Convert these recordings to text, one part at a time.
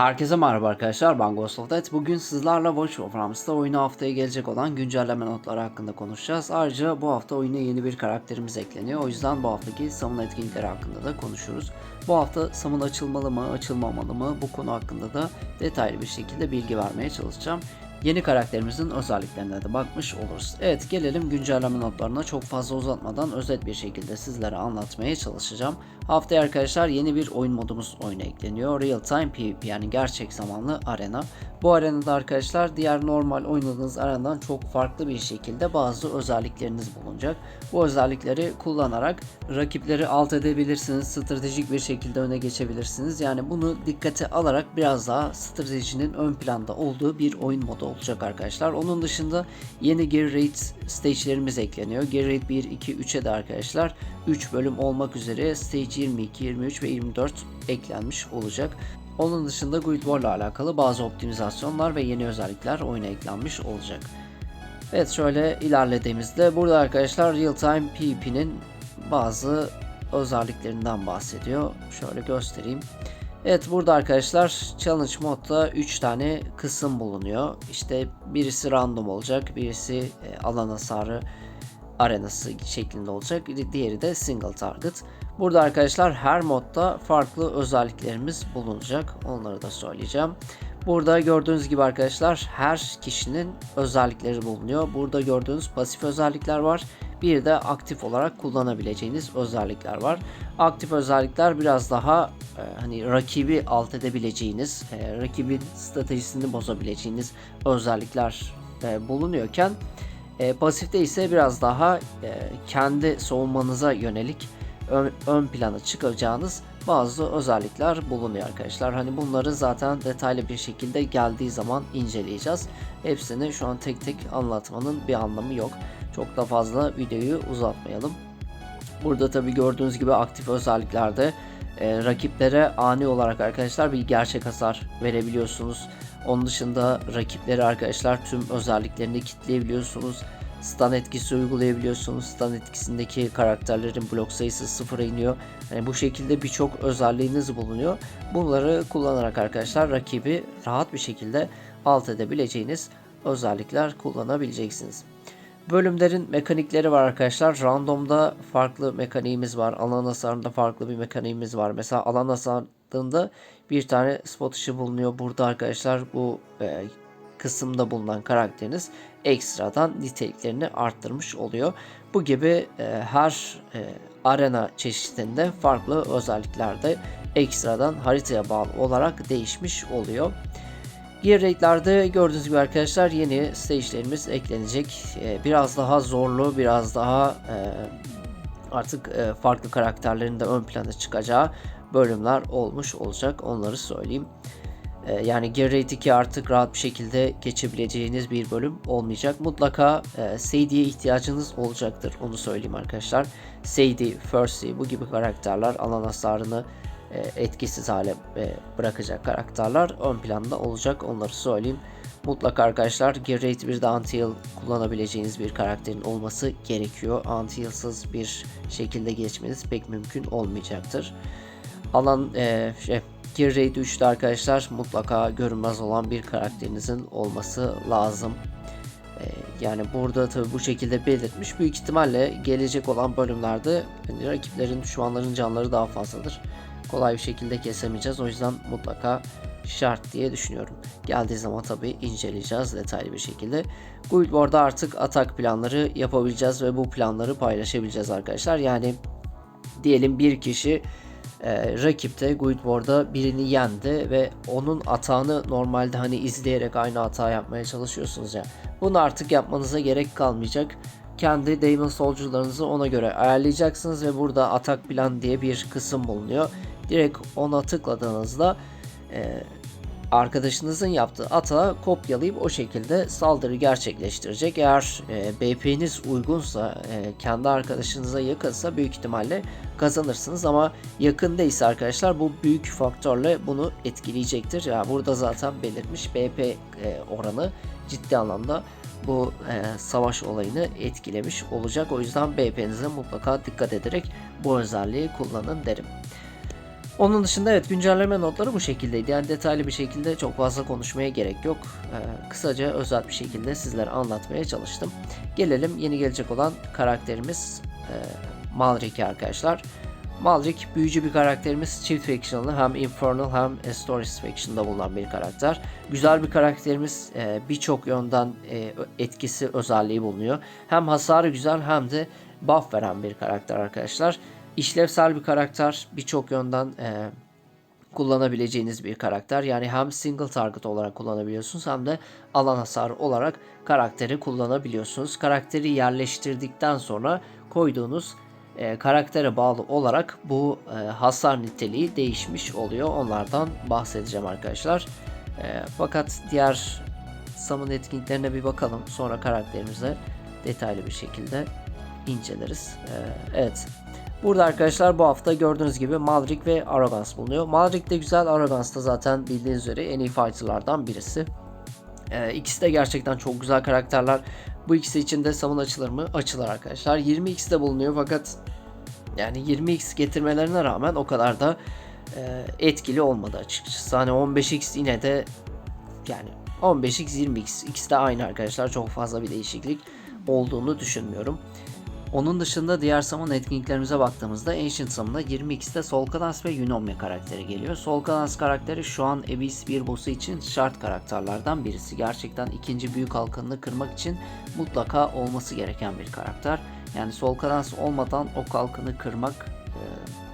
Herkese merhaba arkadaşlar ben Ghost of Death. Bugün sizlerle Watch of Rams'ta oyuna haftaya gelecek olan güncelleme notları hakkında konuşacağız. Ayrıca bu hafta oyuna yeni bir karakterimiz ekleniyor. O yüzden bu haftaki summon etkinlikleri hakkında da konuşuruz. Bu hafta summon açılmalı mı, açılmamalı mı bu konu hakkında da detaylı bir şekilde bilgi vermeye çalışacağım. Yeni karakterimizin özelliklerine de bakmış oluruz. Evet gelelim güncelleme notlarına çok fazla uzatmadan özet bir şekilde sizlere anlatmaya çalışacağım. Haftaya arkadaşlar yeni bir oyun modumuz oyuna ekleniyor. Real Time PvP yani gerçek zamanlı arena. Bu arenada arkadaşlar diğer normal oynadığınız arenadan çok farklı bir şekilde bazı özellikleriniz bulunacak. Bu özellikleri kullanarak rakipleri alt edebilirsiniz. Stratejik bir şekilde öne geçebilirsiniz. Yani bunu dikkate alarak biraz daha stratejinin ön planda olduğu bir oyun modu olacak arkadaşlar. Onun dışında yeni Gear Raid stage'lerimiz ekleniyor. Gear Raid 1, 2, 3'e de arkadaşlar 3 bölüm olmak üzere Stage 22, 23 ve 24 eklenmiş olacak. Onun dışında Guild War ile alakalı bazı optimizasyonlar ve yeni özellikler oyuna eklenmiş olacak. Evet şöyle ilerlediğimizde burada arkadaşlar Real Time PvP'nin bazı özelliklerinden bahsediyor. Şöyle göstereyim. Evet burada arkadaşlar challenge modda 3 tane kısım bulunuyor. İşte birisi random olacak, birisi e, alan hasarı arenası şeklinde olacak. Diğeri de single target. Burada arkadaşlar her modda farklı özelliklerimiz bulunacak. Onları da söyleyeceğim. Burada gördüğünüz gibi arkadaşlar her kişinin özellikleri bulunuyor. Burada gördüğünüz pasif özellikler var. Bir de aktif olarak kullanabileceğiniz özellikler var. Aktif özellikler biraz daha e, hani rakibi alt edebileceğiniz, e, rakibin stratejisini bozabileceğiniz özellikler e, bulunuyorken e, pasifte ise biraz daha e, kendi savunmanıza yönelik ön, ön plana çıkacağınız bazı özellikler bulunuyor arkadaşlar. Hani bunları zaten detaylı bir şekilde geldiği zaman inceleyeceğiz. Hepsini şu an tek tek anlatmanın bir anlamı yok. Çok da fazla videoyu uzatmayalım. Burada tabi gördüğünüz gibi aktif özelliklerde e, rakiplere ani olarak arkadaşlar bir gerçek hasar verebiliyorsunuz. Onun dışında rakipleri arkadaşlar tüm özelliklerini kitleyebiliyorsunuz. Stun etkisi uygulayabiliyorsunuz. Stun etkisindeki karakterlerin blok sayısı sıfıra iniyor. Yani bu şekilde birçok özelliğiniz bulunuyor. Bunları kullanarak arkadaşlar rakibi rahat bir şekilde alt edebileceğiniz özellikler kullanabileceksiniz. Bölümlerin mekanikleri var arkadaşlar. Randomda farklı mekaniğimiz var. Alan hasarında farklı bir mekaniğimiz var. Mesela alan hasarında bir tane spot ışığı bulunuyor. Burada arkadaşlar bu e, kısımda bulunan karakteriniz ekstradan niteliklerini arttırmış oluyor. Bu gibi e, her e, arena çeşitinde farklı özellikler de ekstradan haritaya bağlı olarak değişmiş oluyor. Gear raid'lerde gördüğünüz gibi arkadaşlar yeni stage'lerimiz eklenecek. E, biraz daha zorlu, biraz daha e, artık e, farklı karakterlerin de ön plana çıkacağı bölümler olmuş olacak. Onları söyleyeyim. E, yani Gear Raid 2 artık rahat bir şekilde geçebileceğiniz bir bölüm olmayacak. Mutlaka e, Sadie'ye ihtiyacınız olacaktır. Onu söyleyeyim arkadaşlar. Sadie, Percy bu gibi karakterler alan hasarını e, etkisiz hale e, bırakacak karakterler ön planda olacak. Onları söyleyeyim. Mutlaka arkadaşlar Gear Raid 1'de Anti-Heal kullanabileceğiniz bir karakterin olması gerekiyor. Anti-Heal'sız bir şekilde geçmeniz pek mümkün olmayacaktır. Alan e, şey, Gear Raid 3'te arkadaşlar mutlaka görünmez olan bir karakterinizin olması lazım. E, yani burada tabi bu şekilde belirtmiş. Büyük ihtimalle gelecek olan bölümlerde yani rakiplerin düşmanların canları daha fazladır. Kolay bir şekilde kesemeyeceğiz. O yüzden mutlaka şart diye düşünüyorum. Geldiği zaman tabi inceleyeceğiz detaylı bir şekilde. Guild War'da artık atak planları yapabileceğiz ve bu planları paylaşabileceğiz arkadaşlar. Yani diyelim bir kişi e, rakipte Guild War'da birini yendi ve onun atağını normalde hani izleyerek aynı hata yapmaya çalışıyorsunuz ya. Bunu artık yapmanıza gerek kalmayacak. Kendi Demon Soldier'larınızı ona göre ayarlayacaksınız ve burada atak plan diye bir kısım bulunuyor. Direkt ona tıkladığınızda e, arkadaşınızın yaptığı atağı kopyalayıp o şekilde saldırı gerçekleştirecek. Eğer e, BP'niz uygunsa, e, kendi arkadaşınıza yakınsa büyük ihtimalle kazanırsınız ama yakın değilse arkadaşlar bu büyük faktörle bunu etkileyecektir. Yani burada zaten belirtmiş BP e, oranı ciddi anlamda bu e, savaş olayını etkilemiş olacak. O yüzden BP'nize mutlaka dikkat ederek bu özelliği kullanın derim. Onun dışında evet güncelleme notları bu şekildeydi. Yani detaylı bir şekilde çok fazla konuşmaya gerek yok. Ee, kısaca özel bir şekilde sizlere anlatmaya çalıştım. Gelelim yeni gelecek olan karakterimiz e, Malrik'e arkadaşlar. Malrik büyücü bir karakterimiz. Çift faction'lı hem Infernal hem Astoris faction'da bulunan bir karakter. Güzel bir karakterimiz. e, Birçok yönden e, etkisi özelliği bulunuyor. Hem hasarı güzel hem de buff veren bir karakter arkadaşlar. İşlevsel bir karakter. Birçok yönden e, kullanabileceğiniz bir karakter. Yani hem single target olarak kullanabiliyorsunuz hem de alan hasarı olarak karakteri kullanabiliyorsunuz. Karakteri yerleştirdikten sonra koyduğunuz e, karaktere bağlı olarak bu e, hasar niteliği değişmiş oluyor. Onlardan bahsedeceğim arkadaşlar. E, fakat diğer summon etkinliklerine bir bakalım. Sonra karakterimize detaylı bir şekilde inceleriz. E, evet. Burada arkadaşlar bu hafta gördüğünüz gibi Malrik ve Arrogance bulunuyor. Malrik de güzel, Arrogance da zaten bildiğiniz üzere en iyi fighterlardan birisi. Ee, ikisi de gerçekten çok güzel karakterler. Bu ikisi için de summon açılır mı? Açılır arkadaşlar. 20x de bulunuyor fakat yani 20x getirmelerine rağmen o kadar da e, etkili olmadı açıkçası. Hani 15x yine de yani 15x 20x ikisi de aynı arkadaşlar. Çok fazla bir değişiklik olduğunu düşünmüyorum. Onun dışında diğer summon etkinliklerimize baktığımızda Ancient Summon'da 20x'te Solkadas ve Eunomia karakteri geliyor. Solkadas karakteri şu an Abyss bir boss'u için şart karakterlerden birisi. Gerçekten ikinci büyük halkanını kırmak için mutlaka olması gereken bir karakter. Yani Solkadas olmadan o kalkanı kırmak e,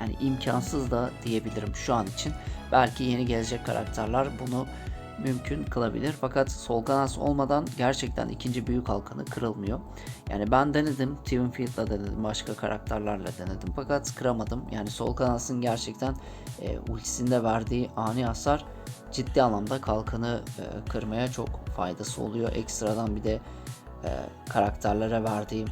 yani imkansız da diyebilirim şu an için. Belki yeni gelecek karakterler bunu mümkün kılabilir. Fakat Solganas olmadan gerçekten ikinci büyük halkanı kırılmıyor. Yani ben denedim. Twinfield'la denedim. Başka karakterlerle denedim. Fakat kıramadım. Yani Solganas'ın gerçekten e, ultisinde verdiği ani hasar ciddi anlamda kalkanı e, kırmaya çok faydası oluyor. Ekstradan bir de e, karakterlere verdiği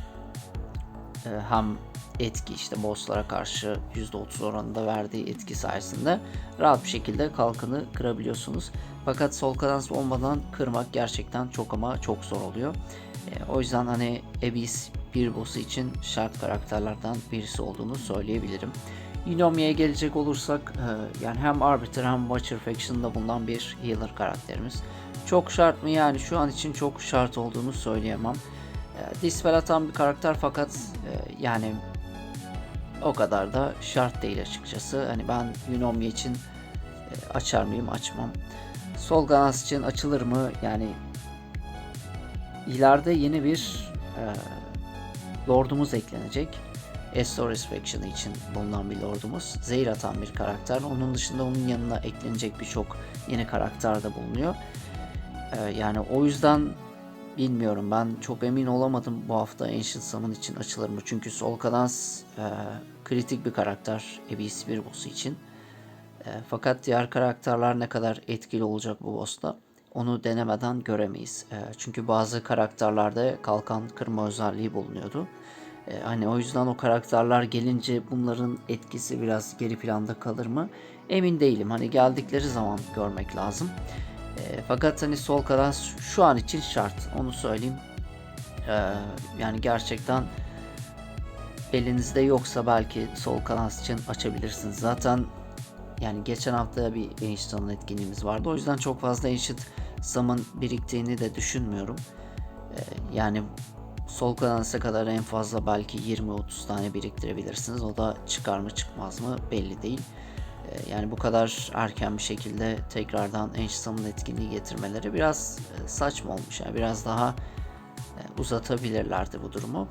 e, hem etki işte bosslara karşı %30 oranında verdiği etki sayesinde rahat bir şekilde kalkanı kırabiliyorsunuz. Fakat sol kadans olmadan kırmak gerçekten çok ama çok zor oluyor. E, o yüzden hani Abyss bir boss'u için şart karakterlerden birisi olduğunu söyleyebilirim. Eunomia'ya gelecek olursak e, yani hem Arbiter hem Watcher Faction'da bulunan bir healer karakterimiz. Çok şart mı? Yani şu an için çok şart olduğunu söyleyemem. E, dispel atan bir karakter fakat e, yani o kadar da şart değil açıkçası. Hani ben Eunomia için e, açar mıyım? Açmam. Sol Ganas için açılır mı? Yani ileride yeni bir e, lordumuz eklenecek. Estoris Faction'ı için bulunan bir lordumuz. Zehir atan bir karakter. Onun dışında onun yanına eklenecek birçok yeni karakter de bulunuyor. E, yani o yüzden bilmiyorum ben çok emin olamadım bu hafta Ancient Summon için açılır mı? Çünkü Solkadans e, kritik bir karakter Abyss bir boss'u için. E, fakat diğer karakterler ne kadar etkili olacak bu boss'ta onu denemeden göremeyiz. E, çünkü bazı karakterlerde kalkan kırma özelliği bulunuyordu. E, hani o yüzden o karakterler gelince bunların etkisi biraz geri planda kalır mı? Emin değilim. Hani geldikleri zaman görmek lazım. Fakat hani sol kadar şu an için şart. Onu söyleyeyim. Yani gerçekten elinizde yoksa belki sol kanat için açabilirsiniz. Zaten yani geçen hafta bir Ancient etkinliğimiz vardı. O yüzden çok fazla Ancient zaman biriktiğini de düşünmüyorum. Ee, yani sol kanatsa kadar en fazla belki 20-30 tane biriktirebilirsiniz. O da çıkar mı çıkmaz mı belli değil. Ee, yani bu kadar erken bir şekilde tekrardan Ancient etkinliği getirmeleri biraz e, saçma olmuş. Yani biraz daha e, uzatabilirlerdi bu durumu.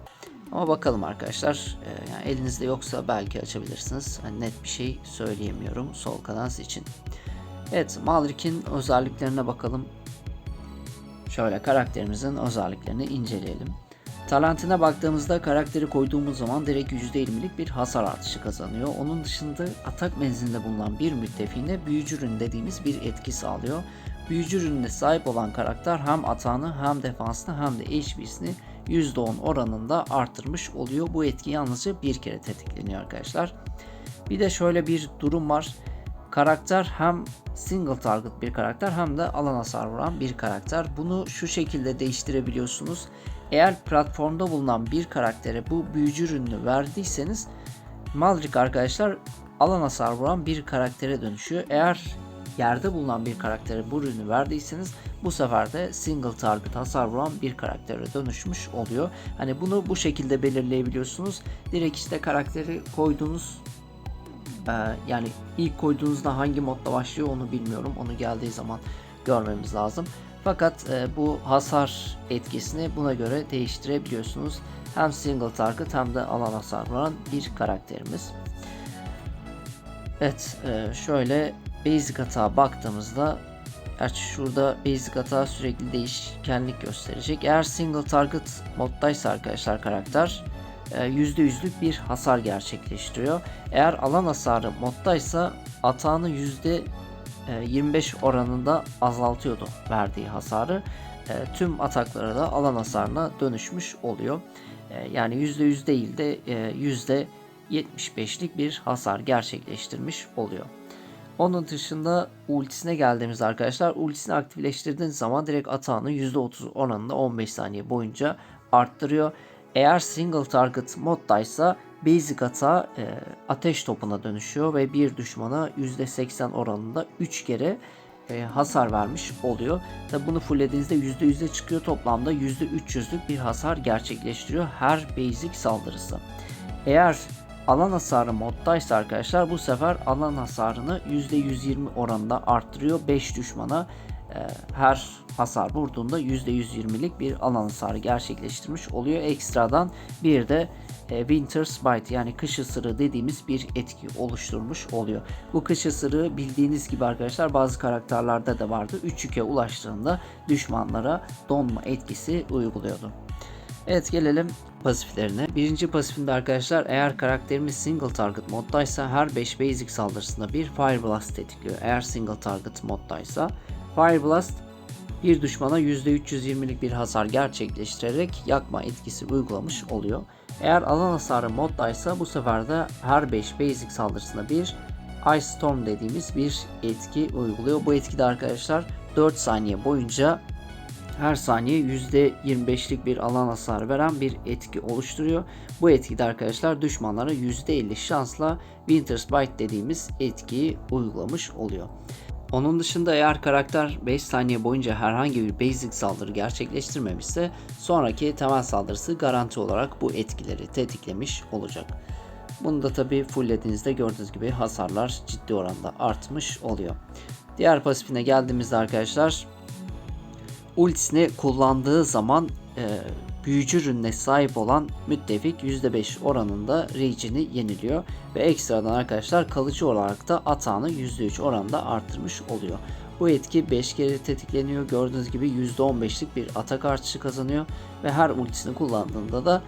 Ama bakalım arkadaşlar. E, yani elinizde yoksa belki açabilirsiniz. Yani net bir şey söyleyemiyorum sol kanat için. Evet Malrik'in özelliklerine bakalım. Şöyle karakterimizin özelliklerini inceleyelim. Talentine baktığımızda karakteri koyduğumuz zaman direkt %20'lik bir hasar artışı kazanıyor. Onun dışında atak menzilinde bulunan bir müttefiğine büyücü ürün dediğimiz bir etki sağlıyor. Büyücü ürününe sahip olan karakter hem atağını hem defansını hem de HP'sini %10 oranında artırmış oluyor. Bu etki yalnızca bir kere tetikleniyor arkadaşlar. Bir de şöyle bir durum var. Karakter hem single target bir karakter hem de alan hasar vuran bir karakter. Bunu şu şekilde değiştirebiliyorsunuz. Eğer platformda bulunan bir karaktere bu büyücü ürünü verdiyseniz Maldrick arkadaşlar alan hasar vuran bir karaktere dönüşüyor. Eğer yerde bulunan bir karaktere bu ürünü verdiyseniz bu sefer de single target hasar vuran bir karaktere dönüşmüş oluyor. Hani bunu bu şekilde belirleyebiliyorsunuz. Direkt işte karakteri koyduğunuz ee, yani ilk koyduğunuzda hangi modda başlıyor onu bilmiyorum. Onu geldiği zaman görmemiz lazım. Fakat e, bu hasar etkisini buna göre değiştirebiliyorsunuz. Hem single target hem de alan hasar vuran bir karakterimiz. Evet e, şöyle basic hata baktığımızda Gerçi şurada basic hata sürekli değişkenlik gösterecek. Eğer single target moddaysa arkadaşlar karakter %100'lük bir hasar gerçekleştiriyor. Eğer alan hasarı moddaysa atağını %25 oranında azaltıyordu verdiği hasarı. E, tüm atakları da alan hasarına dönüşmüş oluyor. E, yani %100 değil de %75'lik bir hasar gerçekleştirmiş oluyor. Onun dışında ultisine geldiğimiz arkadaşlar ultisini aktifleştirdiğiniz zaman direkt atağını %30 oranında 15 saniye boyunca arttırıyor. Eğer single target moddaysa basic hata e, ateş topuna dönüşüyor ve bir düşmana %80 oranında 3 kere e, hasar vermiş oluyor. Tabi bunu fulllediğinizde %100'e çıkıyor toplamda %300'lük bir hasar gerçekleştiriyor her basic saldırısı. Eğer alan hasarı moddaysa arkadaşlar bu sefer alan hasarını %120 oranında arttırıyor 5 düşmana e, her hasar vurduğunda %120'lik bir alan hasarı gerçekleştirmiş oluyor. Ekstradan bir de e, Winter's yani kış ısırığı dediğimiz bir etki oluşturmuş oluyor. Bu kış ısırığı bildiğiniz gibi arkadaşlar bazı karakterlerde de vardı. 3 yüke ulaştığında düşmanlara donma etkisi uyguluyordu. Evet gelelim pasiflerine. Birinci pasifinde arkadaşlar eğer karakterimiz single target moddaysa her 5 basic saldırısında bir Fire Blast tetikliyor. Eğer single target moddaysa Fire Blast bir düşmana %320'lik bir hasar gerçekleştirerek yakma etkisi uygulamış oluyor. Eğer alan hasarı moddaysa bu sefer de her 5 basic saldırısında bir Ice Storm dediğimiz bir etki uyguluyor. Bu etkide arkadaşlar 4 saniye boyunca her saniye %25'lik bir alan hasarı veren bir etki oluşturuyor. Bu etkide arkadaşlar düşmanlara %50 şansla Winter's Bite dediğimiz etkiyi uygulamış oluyor. Onun dışında eğer karakter 5 saniye boyunca herhangi bir basic saldırı gerçekleştirmemişse sonraki temel saldırısı garanti olarak bu etkileri tetiklemiş olacak. Bunu da tabi fulllediğinizde gördüğünüz gibi hasarlar ciddi oranda artmış oluyor. Diğer pasifine geldiğimizde arkadaşlar ultisini kullandığı zaman e, büyücü ürününe sahip olan müttefik %5 oranında rage'ini yeniliyor ve ekstradan arkadaşlar kalıcı olarak da atağını %3 oranda arttırmış oluyor. Bu etki 5 kere tetikleniyor. Gördüğünüz gibi %15'lik bir atak artışı kazanıyor ve her ultisini kullandığında da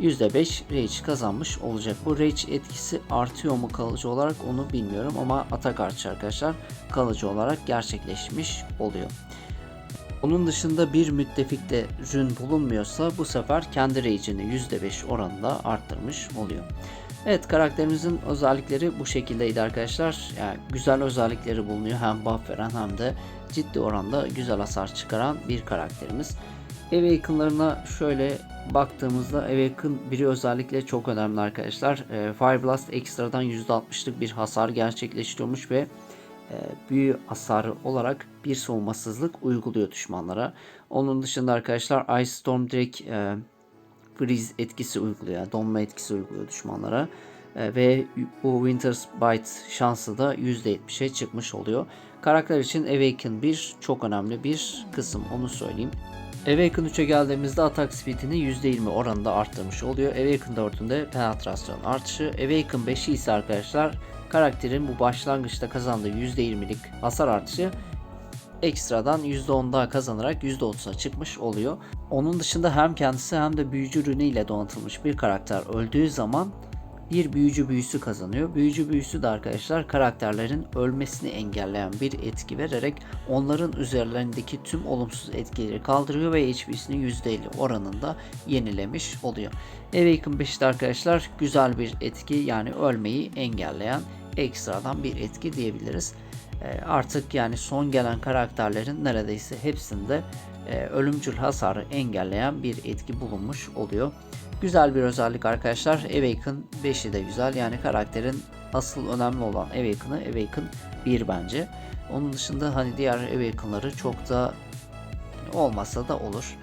%5 rage kazanmış olacak. Bu rage etkisi artıyor mu kalıcı olarak onu bilmiyorum ama atak artışı arkadaşlar kalıcı olarak gerçekleşmiş oluyor. Onun dışında bir müttefikte rün bulunmuyorsa bu sefer kendi rage'ini %5 oranında arttırmış oluyor. Evet karakterimizin özellikleri bu şekildeydi arkadaşlar. Yani güzel özellikleri bulunuyor. Hem buff veren hem de ciddi oranda güzel hasar çıkaran bir karakterimiz. Awaken'larına şöyle baktığımızda Awaken biri özellikle çok önemli arkadaşlar. Fire Blast ekstradan %60'lık bir hasar gerçekleştiriyormuş ve e, büyü hasarı olarak bir savunmasızlık uyguluyor düşmanlara. Onun dışında arkadaşlar Ice Storm direkt e, freeze etkisi uyguluyor. Donma etkisi uyguluyor düşmanlara. E, ve bu Winter's Bite şansı da %70'e çıkmış oluyor. Karakter için Awaken 1 çok önemli bir kısım onu söyleyeyim. Awaken 3'e geldiğimizde atak speedini %20 oranında arttırmış oluyor. Awaken 4'ünde penetrasyon artışı. Awaken 5'i ise arkadaşlar karakterin bu başlangıçta kazandığı %20'lik hasar artışı ekstradan %10 daha kazanarak %30'a çıkmış oluyor. Onun dışında hem kendisi hem de büyücü ürünü ile donatılmış bir karakter öldüğü zaman bir büyücü büyüsü kazanıyor. Büyücü büyüsü de arkadaşlar karakterlerin ölmesini engelleyen bir etki vererek onların üzerlerindeki tüm olumsuz etkileri kaldırıyor ve HP'sini %50 oranında yenilemiş oluyor. Awaken 5'te arkadaşlar güzel bir etki yani ölmeyi engelleyen ekstradan bir etki diyebiliriz. E, artık yani son gelen karakterlerin neredeyse hepsinde e, ölümcül hasarı engelleyen bir etki bulunmuş oluyor. Güzel bir özellik arkadaşlar. Awaken 5'i de güzel. Yani karakterin asıl önemli olan Awaken'ı Awaken 1 bence. Onun dışında hani diğer Awaken'ları çok da olmasa da olur.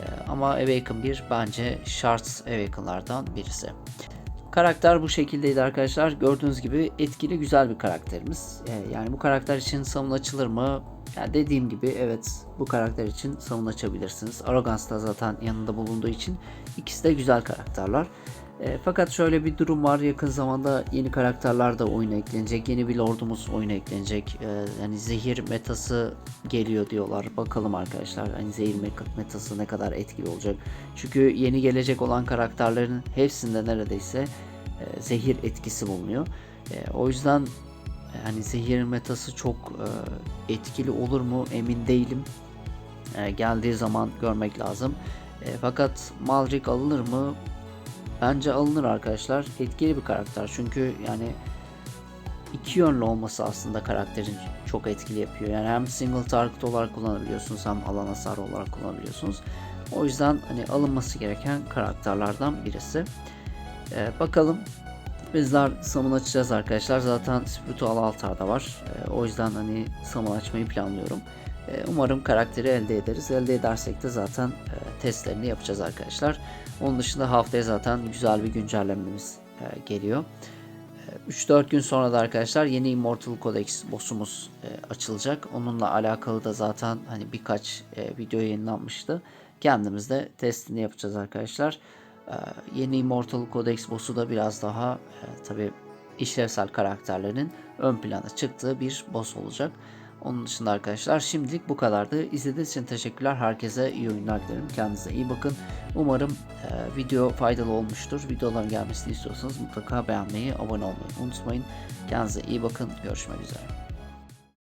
Ee, ama Awaken 1 bence şart Awaken'lardan birisi. Karakter bu şekildeydi arkadaşlar. Gördüğünüz gibi etkili güzel bir karakterimiz. Ee, yani bu karakter için savun açılır mı? Yani dediğim gibi evet bu karakter için savun açabilirsiniz. Arrogance da zaten yanında bulunduğu için ikisi de güzel karakterler. E, fakat şöyle bir durum var. Yakın zamanda yeni karakterler de oyuna eklenecek. Yeni bir lordumuz oyuna eklenecek. E, yani zehir metası geliyor diyorlar. Bakalım arkadaşlar. Hani zehir me- metası ne kadar etkili olacak. Çünkü yeni gelecek olan karakterlerin hepsinde neredeyse e, zehir etkisi bulunuyor. E, o yüzden hani zehir metası çok e, etkili olur mu emin değilim. E, geldiği zaman görmek lazım. E, fakat Malrik alınır mı? Bence alınır arkadaşlar. Etkili bir karakter çünkü yani iki yönlü olması aslında karakterin çok etkili yapıyor. Yani hem single target olarak kullanabiliyorsunuz hem alan hasarı olarak kullanabiliyorsunuz. O yüzden hani alınması gereken karakterlerden birisi. Ee, bakalım bizler summon açacağız arkadaşlar. Zaten Spiritual Altar'da var. Ee, o yüzden hani summon açmayı planlıyorum. Ee, umarım karakteri elde ederiz. Elde edersek de zaten e, testlerini yapacağız arkadaşlar. Onun dışında haftaya zaten güzel bir güncellememiz e, geliyor. E, 3-4 gün sonra da arkadaşlar yeni Immortal Codex boss'umuz e, açılacak. Onunla alakalı da zaten hani birkaç e, video yayınlanmıştı. Kendimiz de testini yapacağız arkadaşlar. E, yeni Immortal Codex boss'u da biraz daha e, tabi işlevsel karakterlerin ön plana çıktığı bir boss olacak. Onun dışında arkadaşlar şimdilik bu kadardı. İzlediğiniz için teşekkürler. Herkese iyi oyunlar dilerim. Kendinize iyi bakın. Umarım e, video faydalı olmuştur. Videoların gelmesini istiyorsanız mutlaka beğenmeyi, abone olmayı unutmayın. Kendinize iyi bakın. Görüşmek üzere.